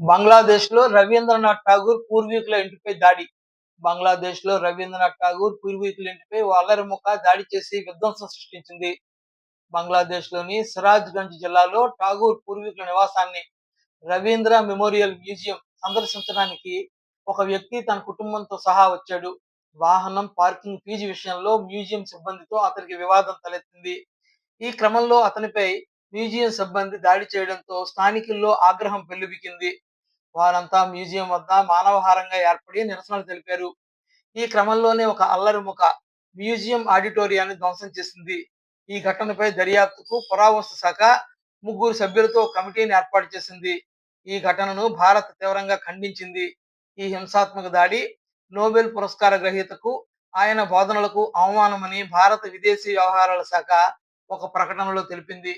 బంగ్లాదేశ్లో రవీంద్రనాథ్ ఠాగూర్ పూర్వీకుల ఇంటిపై దాడి. బంగ్లాదేశ్లో రవీంద్రనాథ్ ఠాగూర్ పూర్వీకుల ఇంటిపై అలరిముఖ దాడి చేసి విధ్వంసం సృష్టించింది. బంగ్లాదేశ్లోని సిరాజ్ గంజ్ జిల్లాలో ఠాగూర్ పూర్వీకుల నివాసాన్ని రవీంద్ర మెమోరియల్ మ్యూజియం సందర్శించడానికి ఒక వ్యక్తి తన కుటుంబంతో సహా వచ్చాడు. వాహనం పార్కింగ్ ఫీజు విషయంలో మ్యూజియం సిబ్బందితో అతనికి వివాదం తలెత్తింది. ఈ క్రమంలో అతనిపై మ్యూజియం సిబ్బంది దాడి చేయడంతో స్థానికుల్లో ఆగ్రహం పెల్లుబికింది. వారంతా మ్యూజియం వద్ద మానవహారంగా ఏర్పడి నిరసనలు తెలిపారు. ఈ క్రమంలోనే ఒక అల్లరి ముఖ మ్యూజియం ఆడిటోరియాన్ని ధ్వంసం చేసింది. ఈ ఘటనపై దర్యాప్తుకు పురావస్తు శాఖ ముగ్గురు సభ్యులతో కమిటీని ఏర్పాటు చేసింది. ఈ ఘటనను భారత్ తీవ్రంగా ఖండించింది. ఈ హింసాత్మక దాడి నోబెల్ పురస్కార గ్రహీతకు, ఆయన బోధనలకు అవమానమని భారత విదేశీ వ్యవహారాల శాఖ ఒక ప్రకటనలో తెలిపింది.